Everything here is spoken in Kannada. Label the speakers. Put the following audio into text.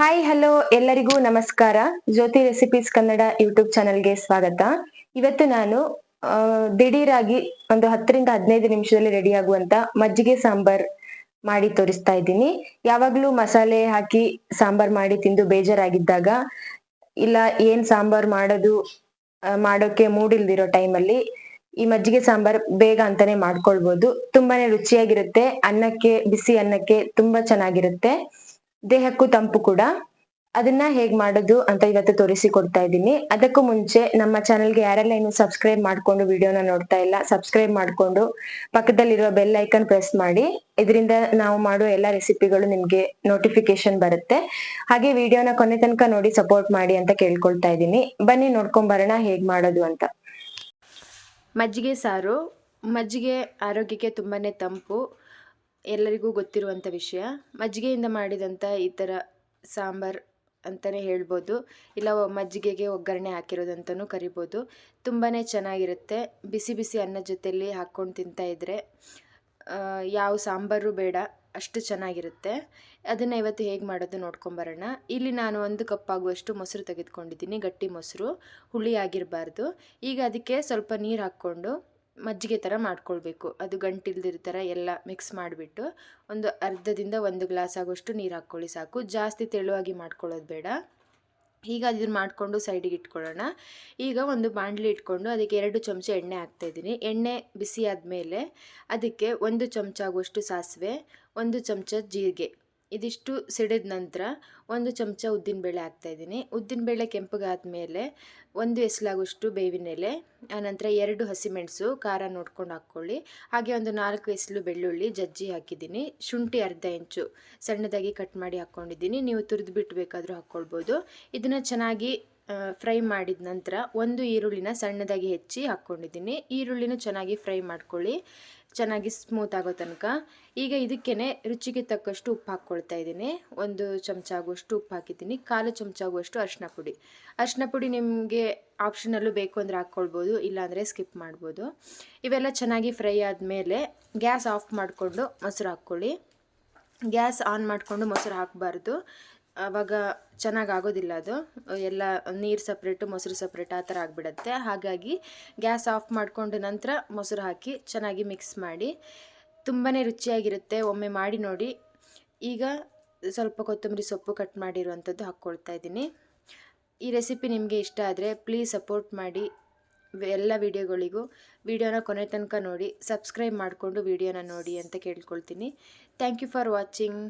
Speaker 1: ಹಾಯ್ ಹಲೋ ಎಲ್ಲರಿಗೂ ನಮಸ್ಕಾರ. ಜ್ಯೋತಿ ರೆಸಿಪೀಸ್ ಕನ್ನಡ ಯೂಟ್ಯೂಬ್ ಚಾನೆಲ್ಗೆ ಸ್ವಾಗತ. ಇವತ್ತು ನಾನು ದಿಢೀರಾಗಿ ಒಂದು ಹತ್ತರಿಂದ ಹದಿನೈದು ನಿಮಿಷದಲ್ಲಿ ರೆಡಿ ಆಗುವಂತ ಮಜ್ಜಿಗೆ ಸಾಂಬಾರ್ ಮಾಡಿ ತೋರಿಸ್ತಾ ಇದ್ದೀನಿ. ಯಾವಾಗ್ಲೂ ಮಸಾಲೆ ಹಾಕಿ ಸಾಂಬಾರ್ ಮಾಡಿ ತಿಂದು ಬೇಜಾರಾಗಿದ್ದಾಗ, ಇಲ್ಲ ಏನ್ ಸಾಂಬಾರ್ ಮಾಡೋದು ಮಾಡೋಕೆ ಮೂಡಿಲ್ದಿರೋ ಟೈಮಲ್ಲಿ ಈ ಮಜ್ಜಿಗೆ ಸಾಂಬಾರ್ ಬೇಗ ಅಂತಾನೆ ಮಾಡ್ಕೊಳ್ಬಹುದು ತುಂಬಾನೇ ರುಚಿಯಾಗಿರುತ್ತೆ, ಅನ್ನಕ್ಕೆ, ಬಿಸಿ ಅನ್ನಕ್ಕೆ ತುಂಬಾ ಚೆನ್ನಾಗಿರುತ್ತೆ. ದೇಹಕ್ಕೂ ತಂಪು ಕೂಡ. ಅದನ್ನ ಹೇಗ್ ಮಾಡೋದು ಅಂತ ಇವತ್ತು ತೋರಿಸಿ ಕೊಡ್ತಾ ಇದ್ದೀನಿ. ಅದಕ್ಕೂ ಮುಂಚೆ ನಮ್ಮ ಚಾನೆಲ್ಗೆ ಯಾರೆಲ್ಲ ಇನ್ನು ಸಬ್ಸ್ಕ್ರೈಬ್ ಮಾಡ್ಕೊಂಡು ವಿಡಿಯೋನ ನೋಡ್ತಾ ಇಲ್ಲ, ಸಬ್ಸ್ಕ್ರೈಬ್ ಮಾಡ್ಕೊಂಡು ಪಕ್ಕದಲ್ಲಿರುವ ಬೆಲ್ ಐಕನ್ ಪ್ರೆಸ್ ಮಾಡಿ. ಇದರಿಂದ ನಾವು ಮಾಡೋ ಎಲ್ಲ ರೆಸಿಪಿಗಳು ನಿಮ್ಗೆ ನೋಟಿಫಿಕೇಶನ್ ಬರುತ್ತೆ. ಹಾಗೆ ವಿಡಿಯೋನ ಕೊನೆ ತನಕ ನೋಡಿ ಸಪೋರ್ಟ್ ಮಾಡಿ ಅಂತ ಕೇಳ್ಕೊಳ್ತಾ ಇದ್ದೀನಿ. ಬನ್ನಿ ನೋಡ್ಕೊಂಡ್ ಬರೋಣ ಹೇಗ್ ಮಾಡೋದು ಅಂತ.
Speaker 2: ಮಜ್ಜಿಗೆ ಸಾರು. ಮಜ್ಜಿಗೆ ಆರೋಗ್ಯಕ್ಕೆ ತುಂಬಾನೇ ತಂಪು. ಎಲ್ಲರಿಗೂ ಗೊತ್ತಿರುವಂಥ ವಿಷಯ. ಮಜ್ಜಿಗೆಯಿಂದ ಮಾಡಿದಂಥ ಈ ಥರ ಸಾಂಬಾರ್ ಅಂತಲೇ ಹೇಳ್ಬೋದು. ಇಲ್ಲ ಮಜ್ಜಿಗೆಗೆ ಒಗ್ಗರಣೆ ಹಾಕಿರೋದಂತಲೂ ಕರಿಬೋದು. ತುಂಬಾ ಚೆನ್ನಾಗಿರುತ್ತೆ. ಬಿಸಿ ಬಿಸಿ ಅನ್ನದ ಜೊತೆಯಲ್ಲಿ ಹಾಕ್ಕೊಂಡು ತಿಂತಾ ಇದ್ದರೆ ಯಾವ ಸಾಂಬಾರು ಬೇಡ, ಅಷ್ಟು ಚೆನ್ನಾಗಿರುತ್ತೆ. ಅದನ್ನು ಇವತ್ತು ಹೇಗೆ ಮಾಡೋದು ನೋಡ್ಕೊಂಬರೋಣ. ಇಲ್ಲಿ ನಾನು ಒಂದು ಕಪ್ ಆಗುವಷ್ಟು ಮೊಸರು ತೆಗೆದುಕೊಂಡಿದ್ದೀನಿ, ಗಟ್ಟಿ ಮೊಸರು. ಹುಳಿ ಆಗಿರಬಾರ್ದು. ಈಗ ಅದಕ್ಕೆ ಸ್ವಲ್ಪ ನೀರು ಹಾಕ್ಕೊಂಡು ಮಜ್ಜಿಗೆ ಥರ ಮಾಡ್ಕೊಳ್ಬೇಕು. ಅದು ಗಂಟಿಲ್ದಿರ ಥರ ಎಲ್ಲ ಮಿಕ್ಸ್ ಮಾಡಿಬಿಟ್ಟು ಒಂದು ಅರ್ಧದಿಂದ ಒಂದು ಗ್ಲಾಸ್ ಆಗೋಷ್ಟು ನೀರು ಹಾಕ್ಕೊಳ್ಳಿ ಸಾಕು. ಜಾಸ್ತಿ ತೆಳುವಾಗಿ ಮಾಡ್ಕೊಳ್ಳೋದು ಬೇಡ. ಈಗ ಅದನ್ನ ಮಾಡಿಕೊಂಡು ಸೈಡಿಗೆ ಇಟ್ಕೊಳ್ಳೋಣ. ಈಗ ಒಂದು ಬಾಣಲಿ ಇಟ್ಕೊಂಡು ಅದಕ್ಕೆ ಎರಡು ಚಮಚ ಎಣ್ಣೆ ಹಾಕ್ತಾಯಿದ್ದೀನಿ ಎಣ್ಣೆ ಬಿಸಿ ಆದಮೇಲೆ ಅದಕ್ಕೆ ಒಂದು ಚಮಚ ಆಗುವಷ್ಟು ಸಾಸಿವೆ, ಒಂದು ಚಮಚ ಜೀರಿಗೆ. ಇದಿಷ್ಟು ಸಿಡಿದ ನಂತರ ಒಂದು ಚಮಚ ಉದ್ದಿನಬೇಳೆ ಹಾಕ್ತಾಯಿದ್ದೀನಿ. ಉದ್ದಿನಬೇಳೆ ಕೆಂಪಗಾದ್ಮೇಲೆ ಒಂದು ಎಸಲಾಗುವಷ್ಟು ಬೇವಿನ ಎಲೆ ಆನಂತರ ಎರಡು ಹಸಿಮೆಣಸು, ಖಾರ ನೋಡ್ಕೊಂಡು ಹಾಕ್ಕೊಳ್ಳಿ. ಹಾಗೆ ಒಂದು ನಾಲ್ಕು ಎಸಲು ಬೆಳ್ಳುಳ್ಳಿ ಜಜ್ಜಿ ಹಾಕಿದ್ದೀನಿ. ಶುಂಠಿ ಅರ್ಧ ಇಂಚು ಸಣ್ಣದಾಗಿ ಕಟ್ ಮಾಡಿ ಹಾಕ್ಕೊಂಡಿದ್ದೀನಿ. ನೀವು ತುರಿದು ಬಿಟ್ಟು ಬೇಕಾದರೂ ಹಾಕ್ಕೊಳ್ಬೋದು. ಇದನ್ನು ಚೆನ್ನಾಗಿ ಫ್ರೈ ಮಾಡಿದ ನಂತರ ಒಂದು ಈರುಳ್ಳಿನ ಸಣ್ಣದಾಗಿ ಹೆಚ್ಚಿ ಹಾಕ್ಕೊಂಡಿದ್ದೀನಿ. ಈರುಳ್ಳಿನೂ ಚೆನ್ನಾಗಿ ಫ್ರೈ ಮಾಡ್ಕೊಳ್ಳಿ. ಚೆನ್ನಾಗಿ ಸ್ಮೂತ್ ಆಗೋ ತನಕ. ಈಗ ಇದಕ್ಕೇ ರುಚಿಗೆ ತಕ್ಕಷ್ಟು ಉಪ್ಪು ಹಾಕ್ಕೊಳ್ತಾ ಇದ್ದೀನಿ. ಒಂದು ಚಮಚ ಆಗುವಷ್ಟು ಉಪ್ಪು ಹಾಕಿದ್ದೀನಿ. ಕಾಲು ಚಮಚ ಆಗುವಷ್ಟು ಅರಿಶಿನ ಪುಡಿ. ಅರಿಶಿನ ಪುಡಿ ನಿಮಗೆ ಆಪ್ಷನಲ್ಲೂ ಬೇಕು ಅಂದರೆ ಹಾಕ್ಕೊಳ್ಬೋದು, ಇಲ್ಲಾಂದರೆ ಸ್ಕಿಪ್ ಮಾಡ್ಬೋದು. ಇವೆಲ್ಲ ಚೆನ್ನಾಗಿ ಫ್ರೈ ಆದಮೇಲೆ ಗ್ಯಾಸ್ ಆಫ್ ಮಾಡಿಕೊಂಡು ಮೊಸರು ಹಾಕ್ಕೊಳ್ಳಿ. ಗ್ಯಾಸ್ ಆನ್ ಮಾಡಿಕೊಂಡು ಮೊಸರು ಹಾಕಬಾರ್ದು. ಆವಾಗ ಚೆನ್ನಾಗಿ ಆಗೋದಿಲ್ಲ ಅದು. ಎಲ್ಲ ನೀರು ಸಪ್ರೇಟು ಮೊಸರು ಸಪ್ರೇಟ್ ಆ ಥರ ಆಗಿಬಿಡತ್ತೆ. ಹಾಗಾಗಿ ಗ್ಯಾಸ್ ಆಫ್ ಮಾಡಿಕೊಂಡು ನಂತರ ಮೊಸರು ಹಾಕಿ ಚೆನ್ನಾಗಿ ಮಿಕ್ಸ್ ಮಾಡಿ. ತುಂಬಾ ರುಚಿಯಾಗಿರುತ್ತೆ. ಒಮ್ಮೆ ಮಾಡಿ ನೋಡಿ. ಈಗ ಸ್ವಲ್ಪ ಕೊತ್ತಂಬರಿ ಸೊಪ್ಪು ಕಟ್ ಮಾಡಿರುವಂಥದ್ದು ಹಾಕ್ಕೊಳ್ತಾ ಇದ್ದೀನಿ. ಈ ರೆಸಿಪಿ ನಿಮಗೆ ಇಷ್ಟ ಆದರೆ ಪ್ಲೀಸ್ ಸಪೋರ್ಟ್ ಮಾಡಿ. ಎಲ್ಲ ವಿಡಿಯೋಗಳಿಗೂ ವಿಡಿಯೋನ ಕೊನೆ ತನಕ ನೋಡಿ. ಸಬ್ಸ್ಕ್ರೈಬ್ ಮಾಡಿಕೊಂಡು ವಿಡಿಯೋನ ನೋಡಿ ಅಂತ ಕೇಳ್ಕೊಳ್ತೀನಿ. Thank you for watching